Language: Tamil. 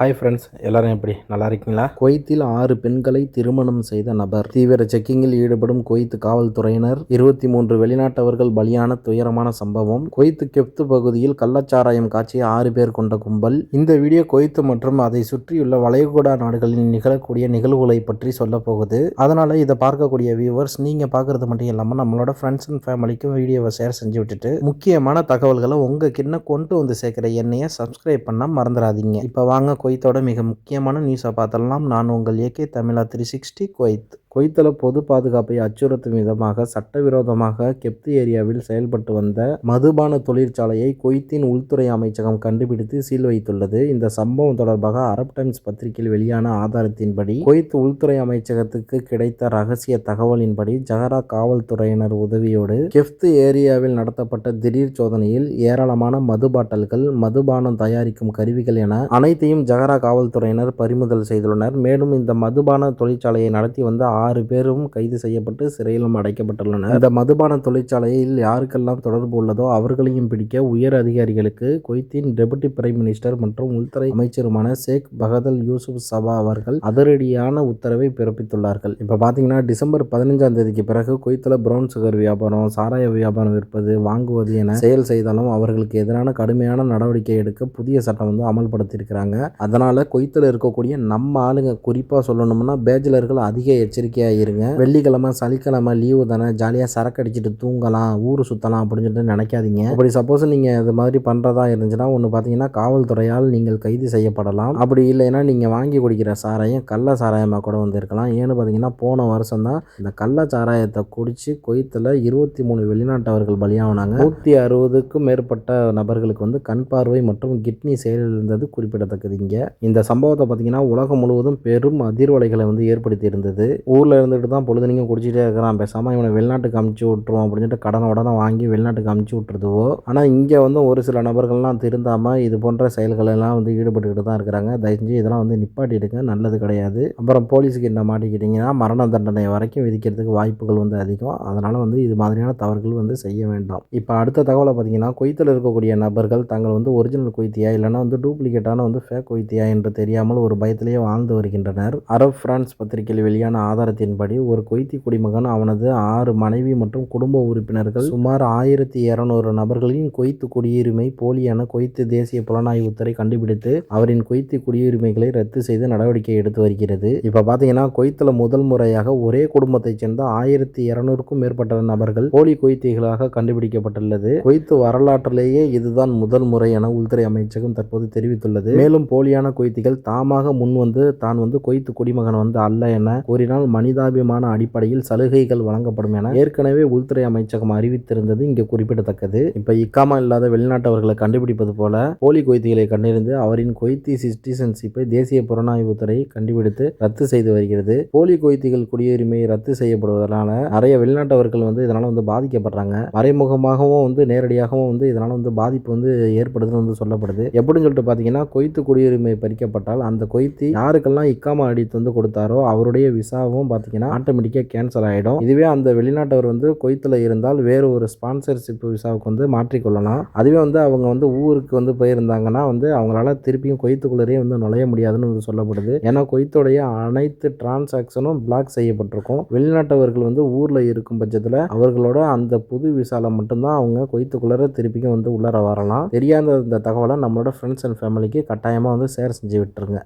ஹாய் ஃப்ரெண்ட்ஸ் எல்லாரும் எப்படி? நல்லா இருக்கீங்களா? குவைத்தில் ஆறு பெண்களை திருமணம் செய்த நபர். தீவிர செக்கிங்கில் ஈடுபடும் குவைத்து காவல்துறையினர் இருபத்தி மூன்று வெளிநாட்டவர்கள் பலியான துயரமான சம்பவம். குவைத்து கெப்து பகுதியில் கள்ளச்சாராயம் காட்சிய ஆறு பேர் கொண்ட கும்பல். இந்த வீடியோ குவைத்து மற்றும் அதை சுற்றியுள்ள வளைகுடா நாடுகளில் நிகழக்கூடிய நிகழ்வுகளை பற்றி சொல்ல போகுது அதனால இதை பார்க்கக்கூடிய வியூவர்ஸ் நீங்க பார்க்கறது மட்டும் இல்லாமல் நம்மளோட ஃப்ரெண்ட்ஸ் அண்ட் ஃபேமிலிக்கும் வீடியோவை ஷேர் செஞ்சு விட்டுட்டு முக்கியமான தகவல்களை உங்க கிண்ண கொண்டு வந்து சேர்க்கிற எண்ணெயை சப்ஸ்கிரைப் பண்ண மறந்துடாதீங்க. இப்போ வாங்க குவைத்தோட மிக முக்கியமான நியூஸை பார்த்தலாம் நான் உங்கள் ஏகே தமிழா த்ரீ சிக்ஸ்டி குவைத். குவைத்தில் பொது பாதுகாப்பை அச்சுறுத்தும் விதமாக சட்டவிரோதமாக கெப்து ஏரியாவில் செயல்பட்டு வந்த மதுபான தொழிற்சாலையை கொய்த்தின் உள்துறை அமைச்சகம் கண்டுபிடித்து சீல் வைத்துள்ளது. இந்த சம்பவம் தொடர்பாக அரப் டைம்ஸ் பத்திரிகையில் வெளியான ஆதாரத்தின்படி கொய்த் உள்துறை அமைச்சகத்துக்கு கிடைத்த ரகசிய தகவலின்படி ஜஹரா காவல்துறையினர் உதவியோடு கெப்து ஏரியாவில் நடத்தப்பட்ட திடீர் சோதனையில் ஏராளமான மது பாட்டல்கள் மதுபானம் தயாரிக்கும் கருவிகள் என அனைத்தையும் ஜஹரா காவல்துறையினர் பறிமுதல் செய்துள்ளனர். மேலும் இந்த மதுபான தொழிற்சாலையை நடத்தி வந்த ஆறு பேரும் கைது செய்யப்பட்டு சிறையிலும் அடைக்கப்பட்டுள்ளனர். இந்த மதுபான தொழிற்சாலையில் யாருக்கெல்லாம் தொடர்பு உள்ளதோ அவர்களையும் பிடிக்க உயர் அதிகாரிகளுக்கு குவைத்தின் டெபுட்டி பிரைம் மினிஸ்டர் மற்றும் உள்துறை அமைச்சருமான ஷேக் பகதல் யூசுப் சபா அவர்கள் அதிரடியான உத்தரவை பிறப்பித்துள்ளார்கள். இப்போ பார்த்தீங்கன்னா டிசம்பர் பதினஞ்சாம் தேதிக்கு பிறகு குவைத்தில் பிரவுன் சுகர் வியாபாரம் சாராய வியாபாரம் விற்பது வாங்குவது என செயல் செய்தாலும் அவர்களுக்கு எதிரான கடுமையான நடவடிக்கை எடுக்க புதிய சட்டம் வந்து அமல்படுத்தியிருக்கிறாங்க. அதனால குவைத்தில் இருக்கக்கூடிய நம்ம ஆளுங்க குறிப்பாக சொல்லணும்னா பேச்சுலர்கள் அதிக எச்சரிக்கை எச்சரிக்கையாக இருங்க. வெள்ளிக்கிழமை சனிக்கிழமை லீவு தானே. ஜாலியாக சரக்கு அடிச்சுட்டு தூங்கலாம் ஊர் சுற்றலாம் அப்படின்னு சொல்லிட்டு நினைக்காதீங்க. அப்படி சப்போஸ் நீங்கள் இது மாதிரி பண்ணுறதா இருந்துச்சுன்னா ஒன்று பார்த்தீங்கன்னா காவல்துறையால் நீங்கள் கைது செய்யப்படலாம். அப்படி இல்லைன்னா நீங்கள் வாங்கி குடிக்கிற சாராயம் கள்ள சாராயமாக கூட வந்திருக்கலாம். ஏன்னு பார்த்தீங்கன்னா போன வருஷம் தான் இந்த கள்ள சாராயத்தை குடித்து கொய்த்தில் இருபத்தி மூணு வெளிநாட்டவர்கள் பலியாகினாங்க நூற்றி அறுபதுக்கும் மேற்பட்ட நபர்களுக்கு வந்து கண் பார்வை மற்றும் கிட்னி செயலில் இருந்தது குறிப்பிடத்தக்கது இங்கே. இந்த சம்பவத்தை பார்த்தீங்கன்னா உலகம் முழுவதும் பெரும் அதிர்வலைகளை வந்து ஏற்படுத்தி இருந்தது. ஊரில் இருந்துட்டு தான் பொழுதுனைக்கும் குடிச்சிட்டே இருக்கிறான். பேசாமல் இவனை வெளிநாட்டுக்கு அமுச்சு விட்ருவோம் அப்படின்னு சொல்லிட்டு கடனை உடனே வாங்கி வெளிநாட்டுக்கு அமுச்சு விட்டுருதுவோ ஆனால் இங்கே வந்து ஒரு சில நபர்கள்லாம் திருந்தாமல் இது போன்ற செயல்களெல்லாம் வந்து ஈடுபட்டுக்கிட்டு தான் இருக்கிறாங்க. தயவுசெஞ்சு இதெல்லாம் வந்து நிப்பாட்டிடுங்க. நல்லது கிடையாது. அப்புறம் போலீஸுக்கு என்ன மாட்டிக்கிட்டிங்கன்னா மரண தண்டனை வரைக்கும் விதிக்கிறதுக்கு வாய்ப்புகள் வந்து அதிகம். அதனால் வந்து இது மாதிரியான தவறுகள் வந்து செய்ய வேண்டாம். இப்போ அடுத்த தகவலை பார்த்தீங்கன்னா கொய்த்தில் இருக்கக்கூடிய நபர்கள் தங்கள் வந்து ஒரிஜினல் கொய்த்தியா இல்லைனா வந்து டூப்ளிகேட்டான வந்து ஃபேக் கொய்த்தியா என்று தெரியாமல் ஒரு பயத்திலேயே வாழ்ந்து வருகின்றனர். அரப் பிரான்ஸ் பத்திரிகையில் வெளியான ஆதாரத்தின்படி ஒரு கொய்த்தி குடிமகன் அவனது ஆறு மனைவி மற்றும் குடும்ப உறுப்பினர்கள் சுமார் ஆயிரத்தி இருநூறு நபர்களின் கொய்த்து குடியுரிமை போலியான கொய்த்து தேசிய புலனாய்வுத்துறை கண்டுபிடித்து அவரின் கொய்த்து குடியுரிமைகளை ரத்து செய்து நடவடிக்கை எடுத்து வருகிறது. இப்போ பார்த்தீங்கன்னா கொய்த்தில் முதல் முறையாக ஒரே குடும்பத்தைச் சேர்ந்த ஆயிரத்தி இருநூறுக்கும் மேற்பட்ட நபர்கள் போலி கொய்த்திகளாக கண்டுபிடிக்கப்பட்டுள்ளது. கொய்த்து வரலாற்றிலேயே இதுதான் முதல் முறை என உள்துறை அமைச்சகம் தற்போது தெரிவித்துள்ளது. மேலும் போலியான கொய்த்திகள் தாமாக முன்வந்து தான் வந்து கொய்த்து குடிமகன் வந்து அல்ல என கூறினால் மனிதாபிமான அடிப்படையில் சலுகைகள் வழங்கப்படும் என ஏற்கனவே உள்துறை அமைச்சகம் அறிவித்திருந்தது. இங்கே குறிப்பிடத்தக்கது. இப்போ இக்காமா இல்லாத வெளிநாட்டவர்களை கண்டுபிடிப்பது போல போலி கொய்த்திகளை கண்டறிந்து அவரின் கொய்த்தி சிட்டிசன்ஷிப்பை தேசிய புலனாய்வுத்துறை கண்டுபிடித்து ரத்து செய்து வருகிறது. போலி கொய்த்திகள் குடியுரிமை ரத்து செய்யப்படுவதனால நிறைய வெளிநாட்டவர்கள் வந்து இதனால் வந்து பாதிக்கப்படுறாங்க. மறைமுகமாகவும் வந்து நேரடியாகவும் வந்து இதனால் வந்து பாதிப்பு வந்து ஏற்படுதுன்னு வந்து சொல்லப்படுது. எப்படின்னு சொல்லிட்டு பார்த்தீங்கன்னா கொய்த்து குடியுரிமை பறிக்கப்பட்டால் அந்த கொய்த்தி யாருக்கெல்லாம் இக்காமா அடித்து வந்து கொடுத்தாரோ அவருடைய விசாவும் பார்த்தீங்கன்னா ஆட்டோமேட்டிக்காக கேன்சல் ஆகிடும் இதுவே அந்த வெளிநாட்டவர் வந்து கொய்த்தில் இருந்தால் வேறு ஒரு ஸ்பான்சர்ஷிப் விசாவுக்கு வந்து மாற்றிக்கொள்ளலாம் அதுவே வந்து அவங்க வந்து ஊருக்கு வந்து போயிருந்தாங்கன்னா வந்து அவங்களால திருப்பியும் கொய்த்துக்குள்ளரே வந்து நுழைய முடியாதுன்னு வந்து சொல்லப்படுது. ஏன்னா கொய்த்துடைய அனைத்து டிரான்சாக்ஷனும் பிளாக் செய்யப்பட்டிருக்கும். வெளிநாட்டவர்கள் வந்து ஊரில் இருக்கும் பட்சத்தில் அவர்களோட அந்த புது விசாவில் மட்டும்தான் அவங்க கொய்த்துக்குள்ளர திருப்பியும் வந்து உள்ளர வரலாம். தெரியாத இந்த தகவலை நம்மளோட ஃப்ரெண்ட்ஸ் அண்ட் ஃபேமிலிக்கு கட்டாயமாக வந்து ஷேர் செஞ்சு விட்டுருங்க.